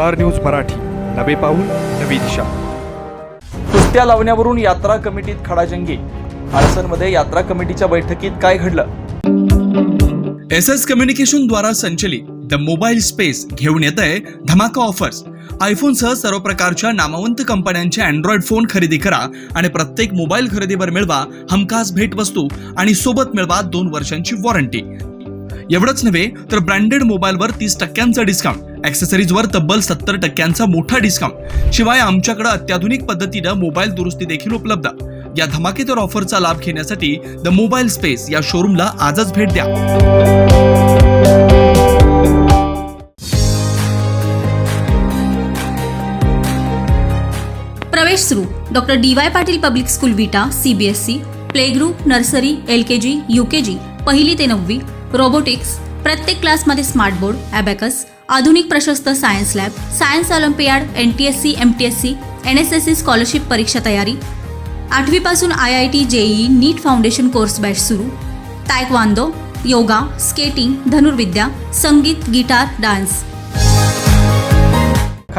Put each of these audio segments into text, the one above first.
Star news Marathi. नवे पाऊल नवी दिशा. कुस्त्या लावण्यावरून यात्रा कमिटीत खडाजंगी. आळसनमध्ये यात्रा कमिटीच्या बैठकीत काय घडलं? एस एस कम्युनिकेशन द्वारा संचलित द मोबाईल स्पेस घेऊन येत आहे धमाका ऑफर्स. आयफोनसह सर्व प्रकारच्या नामवंत कंपन्यांचे अँड्रॉइड फोन खरेदी करा आणि प्रत्येक मोबाईल खरेदीवर मिळवा हमखास भेटवस्तू आणि सोबत मिळवा दोन वर्षांची वॉरंटी. एवढंच नव्हे तर ब्रँडेड मोबाईलवर तीस टक्क्यांचा डिस्काउंट ॲक्सेसरीजवर तब्बल सत्तर टक्क्यांचा मोठा डिस्काउंट शिवाय आमच्याकडे अत्याधुनिक पद्धतीनं मोबाईल दुरुस्ती देखील उपलब्ध. या धमाकेदार ऑफरचा लाभ घेण्यासाठी द मोबाईल स्पेस या शोरूमला आजच भेट द्या. प्रवेश सुरू. Doctor D Y Patil public school Vita CBSE play group nursery L K G U K G पहिली ते नववी रोबोटिक्स प्रत्येक क्लासमध्ये स्मार्ट बोर्ड ॲबॅकस आधुनिक प्रशस्त science lab science olympiad N T S C M T S C N S S C scholarship परीक्षा तयारी. आठवीपासून I I T JEE NEET foundation course batch सुरू. तायकवांदो योगा स्केटिंग धनुर्विद्या संगीत guitar dance.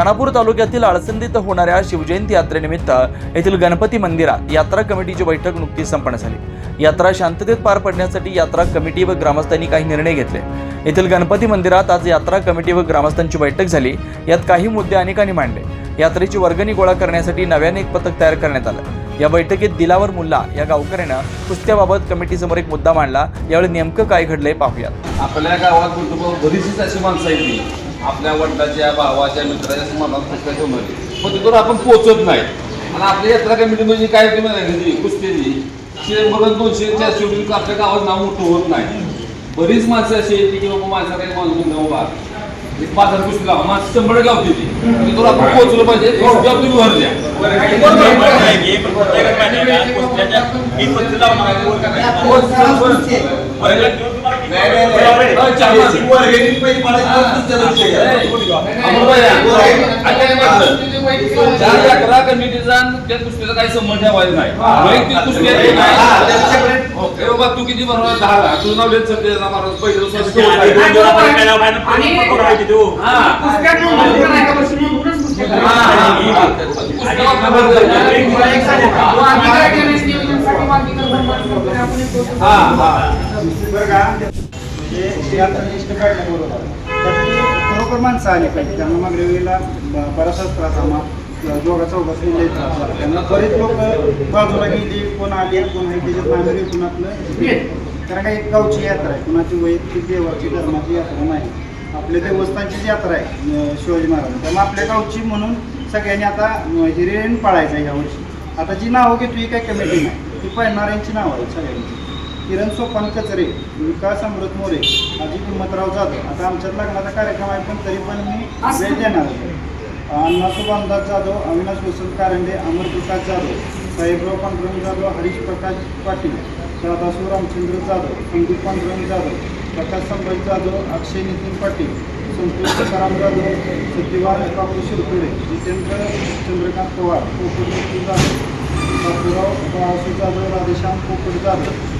Khanapur तालुक्यातील आळसंदीत होणाऱ्या शिवजयंती यात्रेनिमित्त येथील गणपती मंदिरात यात्रा कमिटीची बैठक नुकतीच संपन्न झाली. यात्रा शांततेत पार पडण्यासाठी यात्रा कमिटी व ग्रामस्थांनी काही निर्णय घेतले. येथील गणपती मंदिरात आज यात्रा कमिटी व ग्रामस्थांची बैठक झाली. यात काही मुद्दे अनेकांनी मांडले. यात्रेची वर्गणी गोळा करण्यासाठी नव्याने एक पथक तयार करण्यात आलं. या बैठकीत दिलावर मुल्ला या गावकऱ्यानं कुस्त्याबाबत कमिटीसमोर एक मुद्दा मांडला. यावेळी नेमकं काय घडलंय पाहूयात. आपल्या गावात कुटुंब बरीचशीच अशी माणसं आहेत आपल्या वडिलाच्या भावाच्या मित्राच्या असं मनात पुस्तकाच्या होणार पण तिथून आपण पोहोचत नाही. आणि आपल्या यात्रा कमिटी म्हणजे काय तुम्ही सांगितली कुस्तीची. शंभर दोनशे चारशे होईल आपल्या गावात नाव मोठं होत नाही. बरीच माणसं अशी आहेत की बाबा माझा काही माणूस न उभा. एक पाच हजार कुस्ती लावा माणसं शंभर लावते ती तिथून आपण पोहोचलो पाहिजे. तुम्ही भर द्या. ज्या अकरा कमिटीचा त्या कुस्तीचा काही संबंध ठेवायचा नाही वैयक्तिक कुस्ती बाबा तू किती बरोबर दहा तू नाव लिहित पहिले हा. हा, हा, हा. पुस्तकावर खबर द्या. हा, हा. ते आता लिस्ट खरोखर माणसं आली पाहिजे त्यांना मागल्या वेळेला ब- बराचसाच त्रास आम्हा दोघा चौघात लई त्रास झाला त्यांना बरेच लोक बाजूला गेली कोण आले कोण आहे त्याच्यात मागे रेटून आपलं कारण का एक गावची यात्रा आहे कुणाची वैयक्तिक देवाची धर्माची यात्रा नाही आपल्या देवस्थानचीच यात्रा आहे शिवाजी महाराज त्यामुळे आपल्या गावची म्हणून सगळ्यांनी आता अं, हिरेन पाळायचं आहे यावर्षी आता जी नावं घेतो ही काही कमिटी नाही ती पळणाऱ्यांची नावं आहेत सगळ्यांची किरण सोपान कचरे विकास अमृत मोरे अजित हिम्मतराव जाधव. आता आमच्यात लग्नाचा कार्यक्रम आहे पण तरी पण मी वेळ देणार आहे. अण्णासू अंदाज जाधव अविनाश वसंत कारंडे अमर विकास जाधव साहेबराव पांडुरंग जाधव हरीश प्रकाश पाटील दादासू रामचंद्र जाधव संदीप पांडुरंग जाधव प्रकाश संभाजी जाधव अक्षय नितीन पाटील संतोष सकाराम जाधव सत्यवान काकू शिरकुडे जितेंद्र चंद्रकांत पवार कोकण जाधव बापूराव बाळासू जाधव राधेश्याम कोकण जाधव